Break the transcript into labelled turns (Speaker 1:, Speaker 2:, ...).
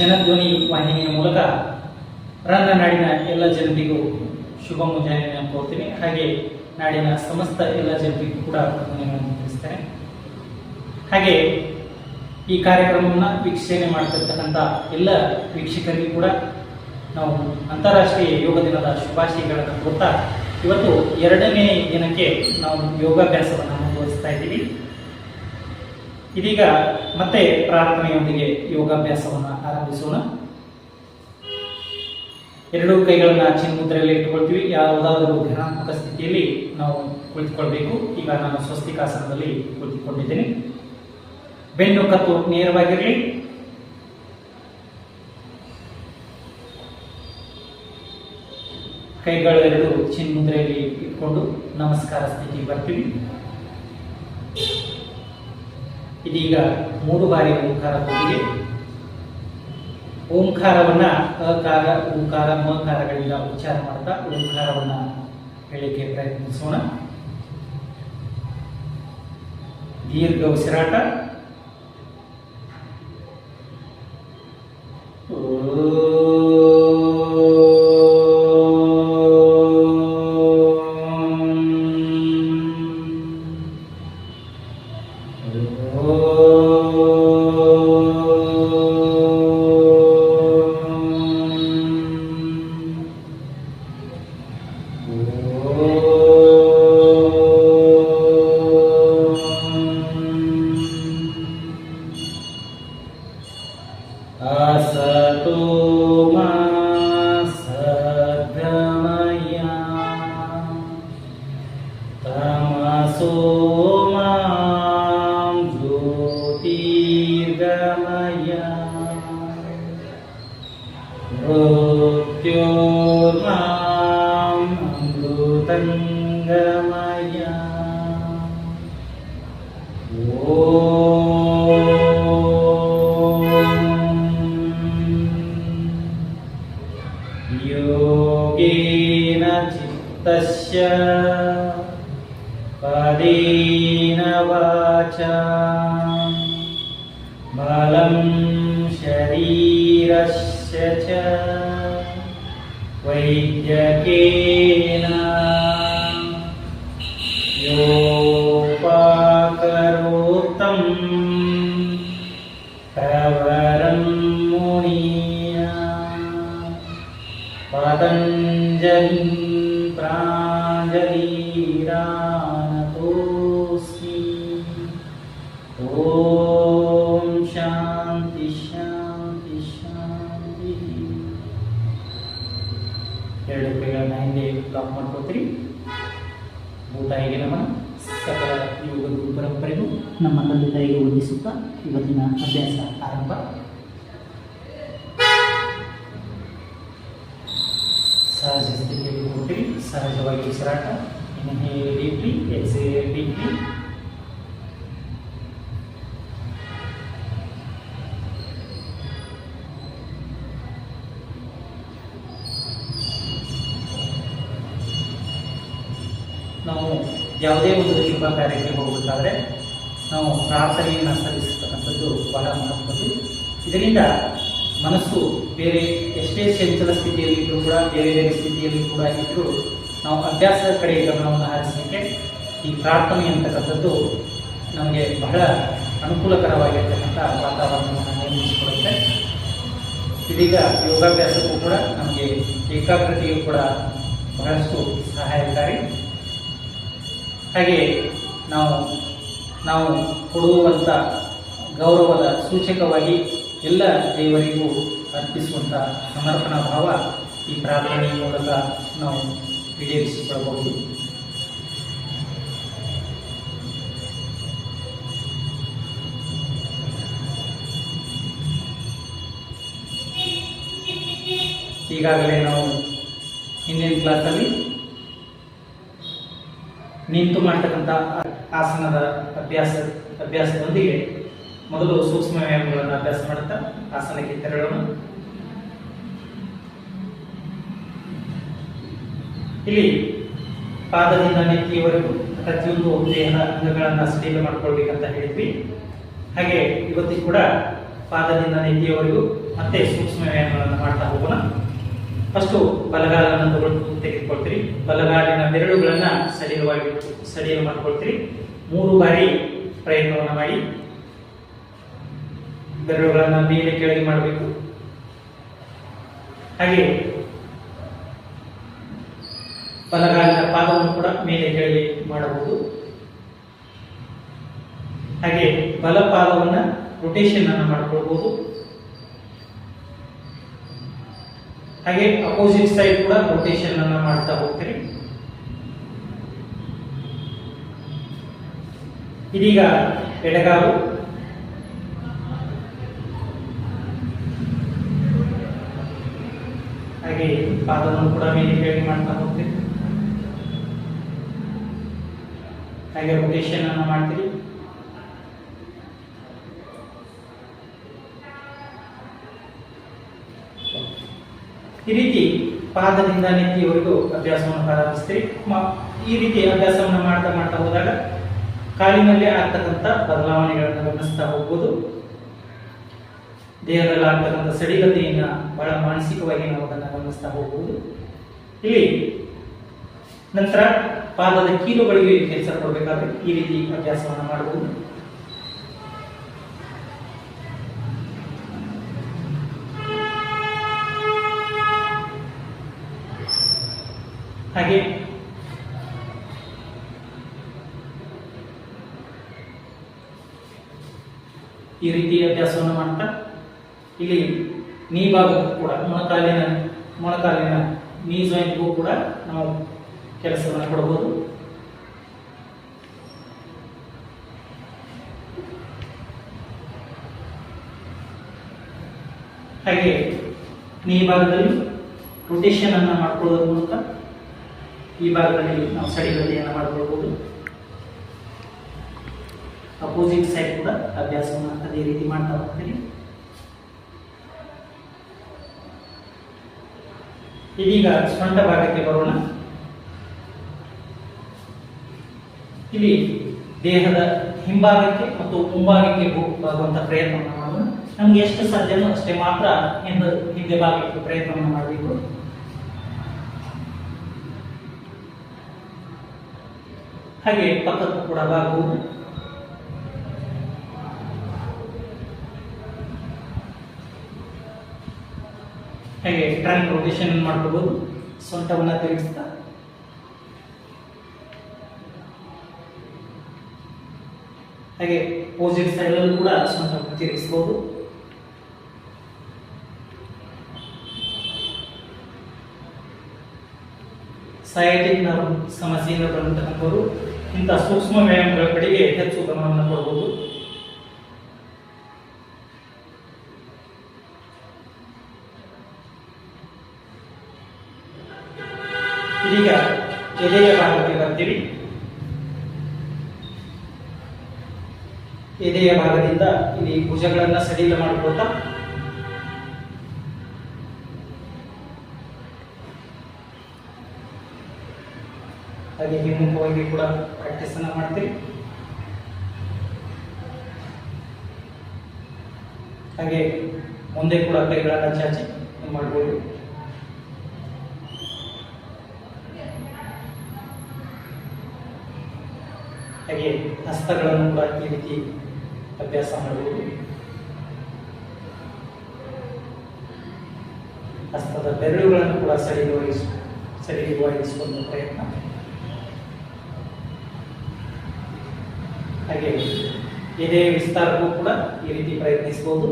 Speaker 1: ಜನಧ್ವನಿ ವಾಹಿನಿಯ ಮೂಲಕ ರನ್ನ ನಾಡಿನ ಎಲ್ಲ ಜನರಿಗೂ ಶುಭ ಮುಂಜಾನೆಯನ್ನು ಕೋರ್ತೀನಿ ಹಾಗೆ ನಾಡಿನ ಸಮಸ್ತ ಎಲ್ಲ ಜನರಿಗೂ ಕೂಡ ವಂದನೆಗಳನ್ನು ತಿಳಿಸ್ತೇನೆ. ಹಾಗೆ ಈ ಕಾರ್ಯಕ್ರಮವನ್ನು ವೀಕ್ಷಣೆ ಮಾಡ್ತಿರ್ತಕ್ಕಂಥ ಎಲ್ಲ ವೀಕ್ಷಕರಿಗೂ ಕೂಡ ನಾವು ಅಂತಾರಾಷ್ಟ್ರೀಯ ಯೋಗ ದಿನದ ಶುಭಾಶಯಗಳನ್ನು ಕೊಡ್ತಾ ಇವತ್ತು ಎರಡನೇ ದಿನಕ್ಕೆ ನಾವು ಯೋಗಾಭ್ಯಾಸವನ್ನು ಮುಂದುವರಿಸ್ತಾ ಇದ್ದೀವಿ. ಇದೀಗ ಮತ್ತೆ ಪ್ರಾರ್ಥನೆಯೊಂದಿಗೆ ಯೋಗಾಭ್ಯಾಸವನ್ನು ಆರಂಭಿಸೋಣ. ಎರಡೂ ಕೈಗಳನ್ನ ಚಿನ್ಮುದ್ರೆಯಲ್ಲಿ ಇಟ್ಟುಕೊಳ್ತೀವಿ. ಯಾವುದಾದರೂ ಧನಾತ್ಮಕ ಸ್ಥಿತಿಯಲ್ಲಿ ನಾವು ಕುಳಿತುಕೊಳ್ಬೇಕು. ಈಗ ನಾನು ಸ್ವಸ್ತಿಕಾಸನದಲ್ಲಿ ಕುಳಿತುಕೊಂಡಿದ್ದೇನೆ. ಬೆನ್ನು ಕತ್ತು ನೇರವಾಗಿರಲಿ. ಕೈಗಳೆರಡು ಚಿನ್ಮುದ್ರೆಯಲ್ಲಿ ಇಟ್ಕೊಂಡು ನಮಸ್ಕಾರ ಸ್ಥಿತಿ ಬರ್ತೀವಿ. ಇದೀಗ ಮೂರು ಬಾರಿ ಓಂಕಾರ ಕೂಗಿದೆ. ಓಂಕಾರವನ್ನ ಅಕಾರ ಓಂಕಾರ ಮಕಾರಗಳಿಂದ ಉಚ್ಚಾರ ಮಾಡ್ತಾ ಓಂಕಾರವನ್ನ ಹೇಳಿಕೆ ಪ್ರಯತ್ನಿಸೋಣ. ದೀರ್ಘ ಉಸಿರಾಟ. तमसो मां ज्योतिर्गमय मृत्योर्माम् अमृतङ्गमय ॐ बलं शरीरस्य च वैद्यकेन योपाकरोत्तं प्रवरं मुनीया पतञ्जलिं ಎರಡು ಕೈಗಳನ್ನ ಹಿಂದೆ ಲಾಕ್ ಮಾಡ್ಕೊತೀರಿ. ಭೂತಾಯಿಗೆ ನಮ್ಮ ಸಕಲ ಯೋಗ ಗುರು ಪರಂಪರೆಗೂ ನಮ್ಮ ತಂದೆ ತಾಯಿಗೆ ವಂದಿಸುತ್ತಾ ಇವತ್ತಿನ ಅಭ್ಯಾಸ ಆರಂಭ. ಸಹಜ ಸ್ಥಿತಿಯಲ್ಲಿ ಕೊಟ್ಟಿರಿ ಸಹಜವಾಗಿ ಉಸಿರಾಟ. ಇನ್ಹೇಲ್ ಡೀಪ್ಲಿ ಎಕ್ಸೇಲ್ ಡೀಪ್ಲಿ ನಾವು ಯಾವುದೇ ಒಂದು ಶುಭ ಕಾರ್ಯಕ್ಕೆ ಹೋಗಬೇಕಾದ್ರೆ ನಾವು ಪ್ರಾರ್ಥನೆಯನ್ನು ಸಲ್ಲಿಸತಕ್ಕಂಥದ್ದು ಬಹಳ ಮಹತ್ವದ್ದು. ಇದರಿಂದ ಮನಸ್ಸು ಬೇರೆ ಎಷ್ಟೇ ಚಂಚಲ ಸ್ಥಿತಿಯಲ್ಲಿದ್ದರೂ ಕೂಡ, ಬೇರೆ ಬೇರೆ ಸ್ಥಿತಿಯಲ್ಲಿ ಕೂಡ ಇದ್ದರೂ ನಾವು ಅಭ್ಯಾಸದ ಕಡೆ ಗಮನವನ್ನು ಹರಿಸಲಿಕ್ಕೆ ಈ ಪ್ರಾರ್ಥನೆ ಅಂತಕ್ಕಂಥದ್ದು ನಮಗೆ ಬಹಳ ಅನುಕೂಲಕರವಾಗಿರ್ತಕ್ಕಂಥ ವಾತಾವರಣವನ್ನು ನಿರ್ಮಿಸಿಕೊಡುತ್ತೆ. ಇದೀಗ ಯೋಗಾಭ್ಯಾಸಕ್ಕೂ ಕೂಡ ನಮಗೆ ಏಕಾಗ್ರತೆಯು ಕೂಡ ಬಹಳಷ್ಟು ಸಹಾಯಕಾರಿ. ಹಾಗೆ ನಾವು ನಾವು ಕೊಡುವಂಥ ಗೌರವದ ಸೂಚಕವಾಗಿ ಎಲ್ಲ ದೇವರಿಗೂ ಅರ್ಪಿಸುವಂಥ ಸಮರ್ಪಣಾ ಭಾವ ಈ ಪ್ರಾರ್ಥನೆಯ ಮೂಲಕ ನಾವು ಈಡೇರಿಸಿಕೊಳ್ಳಬಹುದು ಈಗಾಗಲೇ ನಾವು ಹಿಂದಿನ ಕ್ಲಾಸಲ್ಲಿ ನಿಂತು ಮಾಡ್ತಕ್ಕಂಥ ಆಸನದ ಅಭ್ಯಾಸ, ಅಭ್ಯಾಸದೊಂದಿಗೆ ಮೊದಲು ಸೂಕ್ಷ್ಮ ವ್ಯಾಯಾಮಗಳನ್ನು ಅಭ್ಯಾಸ ಮಾಡುತ್ತಾ ಆಸನಕ್ಕೆ ತೆರಳೋಣ. ಇಲ್ಲಿ ಪಾದದಿಂದ ನೆತ್ತಿಯವರೆಗೂ ಪ್ರತಿಯೊಂದು ದೇಹದ ಅಂಗಗಳನ್ನು ಸಡಿಲ ಮಾಡ್ಕೊಳ್ಬೇಕಂತ ಹೇಳಿದ್ವಿ. ಹಾಗೆ ಇವತ್ತಿಗೂ ಕೂಡ ಪಾದದಿಂದ ನೆತ್ತಿಯವರೆಗೂ ಮತ್ತೆ ಸೂಕ್ಷ್ಮ ವ್ಯಾಯಾಮಗಳನ್ನು ಮಾಡ್ತಾ ಹೋಗೋಣ. ಫಸ್ಟು ಬಲಗಾಲನ್ನು ತಗೊಂಡು ತೆಗೆದುಕೊಳ್ತೀರಿ. ಬಲಗಾಲಿನ ಬೆರಳುಗಳನ್ನ ಸಡಿಲವಾಗಿ ಸಡಿಲ ಮಾಡ್ಕೊಳ್ತೀರಿ. ಮೂರು ಬಾರಿ ಪ್ರಯತ್ನವನ್ನು ಮಾಡಿ. ಬೆರಳುಗಳನ್ನ ಮೇಲೆ ಕೆಳಗೆ ಮಾಡಬೇಕು. ಹಾಗೆ ಬಲಗಾಲಿನ ಪಾದವನ್ನು ಕೂಡ ಮೇಲೆ ಕೆಳಗೆ ಮಾಡಬಹುದು. ಹಾಗೆ ಬಲ ಪಾದವನ್ನ ರೊಟೇಷನ್ ಅನ್ನು ಮಾಡ್ಕೊಳ್ಬಹುದು. ಹಾಗೆ ಅಪೋಸಿಟ್ ಸೈಡ್ ಕೂಡ ರೊಟೇಷನ್ ಅನ್ನ ಮಾಡ್ತಾ ಹೋಗ್ತೀರಿ. ಇದೀಗ ಎಡಗಾಲು. ಹಾಗೆ ಪಾದವನ್ನು ಕೂಡ ಮೇಲೆ ಕೆಳಗೆ ಮಾಡ್ತಾ ಹೋಗ್ತೀರಿ. ಹಾಗೆ ರೊಟೇಷನ್ ಅನ್ನ ಮಾಡ್ತೀರಿ. ಈ ರೀತಿ ಪಾದದಿಂದ ನೆತ್ತಿಯವರೆಗೂ ಅಭ್ಯಾಸವನ್ನು ಪ್ರಾರಂಭಿಸ್ತೀರಿ. ಈ ರೀತಿ ಅಭ್ಯಾಸವನ್ನು ಮಾಡ್ತಾ ಮಾಡ್ತಾ ಹೋದಾಗ ಕಾಲಿನಲ್ಲಿ ಆಗ್ತಕ್ಕಂಥ ಬದಲಾವಣೆಗಳನ್ನು ಗಮನಿಸ್ತಾ ಹೋಗ್ಬೋದು. ದೇಹದಲ್ಲಿ ಆಗ್ತಕ್ಕಂಥ ಸಡಿಲತೆಯನ್ನು ಬಹಳ ಮಾನಸಿಕವಾಗಿ ನಾವು ಅದನ್ನು ಗಮನಿಸ್ತಾ ಹೋಗ್ಬೋದು. ಇಲ್ಲಿ ನಂತರ ಪಾದದ ಕೀಲುಗಳಿಗೆ ಕೆಲಸ ಕೊಡಬೇಕಾದ್ರೆ ಈ ರೀತಿ ಅಭ್ಯಾಸವನ್ನು ಮಾಡಬಹುದು ಈ ರೀತಿ ಅಭ್ಯಾಸವನ್ನು ಮಾಡ್ತಾ, ಇಲ್ಲಿ ನೀ ಭಾಗಕ್ಕೂ ಕೂಡ, ಮೊಣಕಾಲಿನ ಮೊಣಕಾಲಿನ ನೀ ಜಾಯಿಂಟ್ಗೂ ಕೂಡ ನಾವು ಕೆಲಸವನ್ನು ಕೊಡಬಹುದು ಹಾಗೆ ನೀ ಭಾಗದಲ್ಲಿ ರೊಟೇಷನ್ ಅನ್ನು ಮಾಡ್ಕೊಳ್ಳೋದ್ರ ಮೂಲಕ ಈ ಭಾಗದಲ್ಲಿ ನಾವು ಸಡಿಲತೆಯನ್ನು ಮಾಡ್ಕೊಳ್ಬಹುದು ಅಪೋಸಿಟ್ ಸೈಡ್ ಕೂಡ ಅಭ್ಯಾಸವನ್ನು ಅದೇ ರೀತಿ ಮಾಡ್ತಾ ಹೋಗ್ತೀನಿ ಇದೀಗ ಸ್ವಂತ ಭಾಗಕ್ಕೆ ಬರೋಣ. ಇಲ್ಲಿ ದೇಹದ ಹಿಂಭಾಗಕ್ಕೆ ಮತ್ತು ಮುಂಭಾಗಕ್ಕೆ ಹೋಗುವಂತ ಪ್ರಯತ್ನವನ್ನು ಮಾಡೋಣ. ನಮ್ಗೆ ಎಷ್ಟು ಸಾಧ್ಯನೋ ಅಷ್ಟೇ ಮಾತ್ರ ಹಿಂದೆ ಭಾಗಕ್ಕೆ ಪ್ರಯತ್ನವನ್ನು ಮಾಡಬೇಕು. ಹಾಗೆ ಪಕ್ಕಕ್ಕೂ ಕೂಡ ಬಾಗುವುದು ಹಾಗೆ ಎಲೆಕ್ಟ್ರಾನಿಕ್ ರೊಟೇಷನ್ ಮಾಡ್ಕೋಬಹುದು ಸೊಂಟವನ್ನು ತಿರುಗಿಸ್ತಾ. ಹಾಗೆ ಪೋಸಿಟ್ ಸೈಡಲ್ಲೂ ಕೂಡ ಸೊಂಟವನ್ನು ತಿರುಗಿಸಬಹುದು ಸಯಾಟಿಕ್ ನರ್ವ್ ಸಮಸ್ಯೆಯಿಂದ ಬಂದಂತಹವರು ಇಂಥ ಸೂಕ್ಷ್ಮ ವ್ಯಾಯಾಮಗಳ ಕಡೆಗೆ ಹೆಚ್ಚು ಗಮನವನ್ನು ಕೊಡಬಹುದು ಇದೀಗ ಎದೆಯ ಭಾಗಕ್ಕೆ ಬರ್ತೀವಿ ಎದೆಯ ಭಾಗದಿಂದ ಇಲ್ಲಿ ಭುಜಗಳನ್ನ ಸಡಿಲ ಮಾಡ್ಕೊಳ್ತಾ ಹಾಗೆ ಹಿಮ್ಮುಖವಾಗಿ ಕೂಡ ಪ್ರಾಕ್ಟೀಸ್ ಅನ್ನ ಮಾಡ್ತೀವಿ ಹಾಗೆ ಮುಂದೆ ಕೂಡ ಕೈಗಳನ್ನ ಚಾಚಿ ಮಾಡ್ಬೋದು. ಹಾಗೆ ಹಸ್ತಗಳನ್ನು ಕೂಡ ಈ ರೀತಿ ಅಭ್ಯಾಸ ಮಾಡಬಹುದು ಹಸ್ತದ ಬೆರಳುಗಳನ್ನು ಕೂಡ ಸಡಿಲವಾಗಿಸ ಸಡಿಲವಾಗಿಸುವಂತ ಪ್ರಯತ್ನ. ಹಾಗೆ ಎದೆ ವಿಸ್ತಾರಕ್ಕೂ ಕೂಡ ಈ ರೀತಿ ಪ್ರಯತ್ನಿಸಬಹುದು.